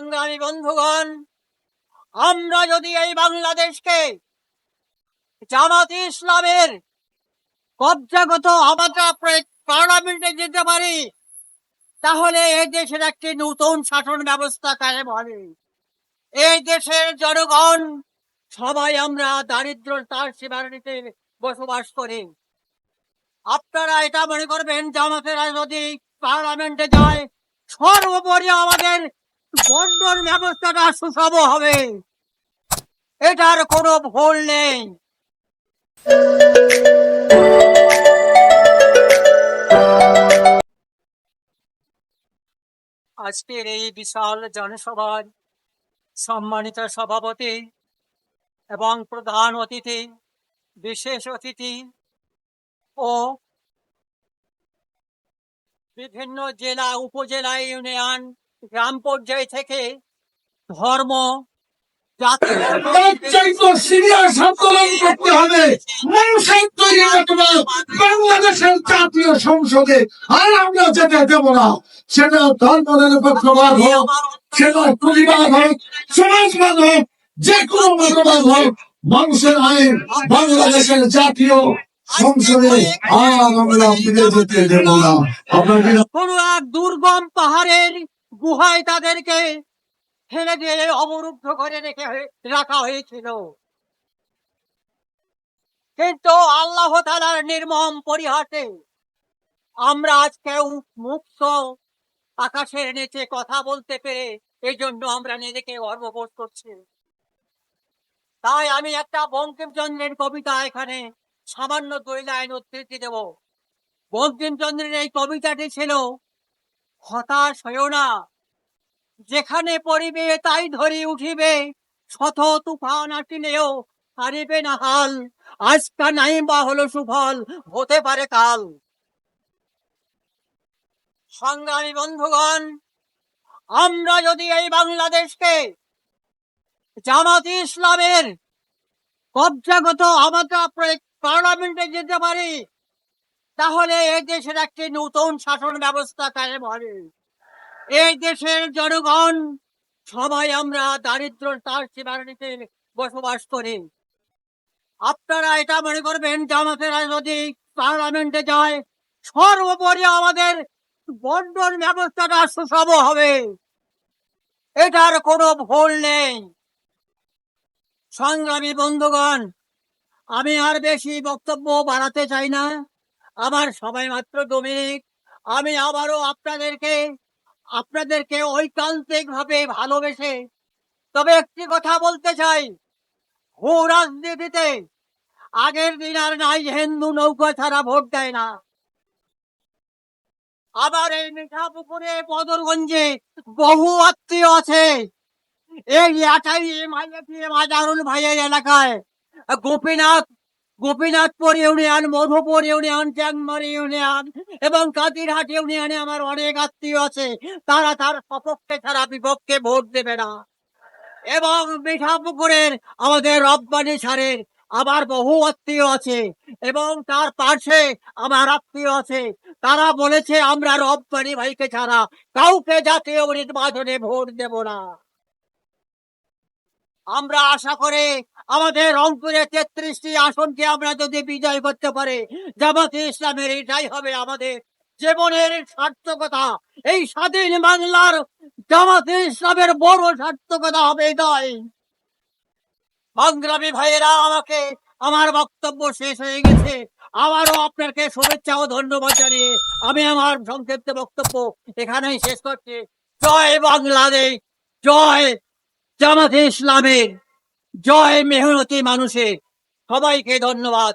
সংগ্রামী বন্ধুগণ, আমরা যদি এই বাংলাদেশকে জামাত ইসলামের কবজাগত আমাদের পার্লামেন্টে যেতে পারি, তাহলে এই দেশের একটি নতুন শাসন ব্যবস্থা কায়েম হবে। এই দেশের জনগণ, সবাই আমরা দারিদ্রতার সীমারেতে বসবাস করি। আপনারা এটা মনে করবেন, জামাতেরা যদি পার্লামেন্টে যায় সর্বোপরি আমাদের বন্টন ব্যবস্থাটা সুষম হবে। এটার কোনো ভুল নেই। আজকের এই বিশাল জনসভার সম্মানিত সভাপতি এবং প্রধান অতিথি, বিশেষ অতিথি ও বিভিন্ন জেলা, উপজেলা, ইউনিয়ন গ্রাম পর্যায় থেকে ধর্ম জাতি সিরিয়াস আন্দোলন করতে হবে। মানুষের তৈরি অথবা বাংলাদেশের জাতীয় সংসদে আর আমরা যেতে দেব না। সেটা ধর্ম নিরপেক্ষবাদ হোক সেটা পরিবার হোক সমাজবাদ হোক যে কোনো মতবাদ হোক মানুষের আইন বাংলাদেশের জাতীয় সংসদে আর আমরা ফিরে যেতে দেব না। এক দুর্গম পাহাড়ের গুহায় তাদেরকে ফেলে দিয়ে অবরুদ্ধ করে রেখে রাখা হয়েছিল। কিন্তু আল্লাহ তালার নির্মম পরিহাসে আমরা আজকেও মুক্ত আকাশের নিচে কথা বলতে পেরে এই জন্য আমরা নিজেকে গর্ববোধ করছি। তাই আমি একটা বঙ্কিমচন্দ্রের কবিতা এখানে সামান্য দুই লাইন উদ্ধৃতি দেব। বঙ্কিমচন্দ্রের এই কবিতাটি ছিল হতাশ হয়েও না। যেখানে পড়িবে তাই ধরি উঠিবে। শত তুফান আসিলেও হারিবে না হাল। আজকা নাই বা হলো সুফল, হতে পারে কাল। সংগ্রামী বন্ধুগণ, আমরা যদি এই বাংলাদেশকে জামাত ইসলামের কবজাগত আমাদের পার্লামেন্টে যেতে পারি তাহলে এই দেশের একটি নতুন শাসন ব্যবস্থা কায়েম হবে এই দেশের জনগণ, সবাই আমরা দারিদ্রতার সীমারেতে বসবাস করি। আপনারা এটা মনে করবেন জামাতেরা যদি পার্লামেন্টে যায়, সর্বোপরি আমাদের বন্টন ব্যবস্থাটা সুষম হবে। এটার কোনো ভুল নেই। সংগ্রামী বন্ধুগণ, আমি আর বেশি বক্তব্য বাড়াতে চাই না। আমার সময় মাত্র দু মিনিট আমি আবারও আপনাদেরকে আপনাদেরকে ঐকান্তিক ভাবে ভালোবেসে তবে একটি কথা বলতে চাই। ভূ রাজনীতিতে আগের দিন আর নাই হিন্দু নৌকা ছাড়া ভোট দেয় না। আবার এই মিঠাপুকুরে বদরগঞ্জে বহু আত্মীয় আছে। এই আটাই মাজারুল ভাইয়ের এলাকায়। Gopinath Gopinathpur union Madhupur union Changmari union এবং কাতিরহাট ইউনিয়নে আমার অনেক আত্মীয় আছে। তারা তার সপক্ষে ছাড়া বিপক্ষে ভোট দেবে না। এবং মিঠাপুকুরের আমাদের রব্বানি সারের আমার বহু আত্মীয় আছে, এবং তার পাশে আমার আত্মীয় আছে। তারা বলেছে, আমরা রব্বানি ভাইকে ছাড়া কাউকে জাতীয় নির্বাচনে ভোট দেব না। আমরা আশা করে আমাদের রংপুরে তেত্রিশটি আসনকে আমরা যদি বিজয় করতে পারে, জামাতে ইসলামের এটাই হবে আমাদের জীবনের সার্থকতা। এই স্বাধীন বাংলার জামাতে ইসলামের বড় সার্থকতা হবে এটাই। সংগ্রামী ভাইয়েরা, আমাকে আমার বক্তব্য শেষ হয়ে গেছে। আবারও আপনাকে শুভেচ্ছা ও ধন্যবাদ জানিয়ে আমি আমার সংক্ষিপ্ত বক্তব্য এখানেই শেষ করছি। জয় বাংলাদেশ! জয় জামাতে ইসলামের জয় মেহনতি মানুষের সবাইকে ধন্যবাদ।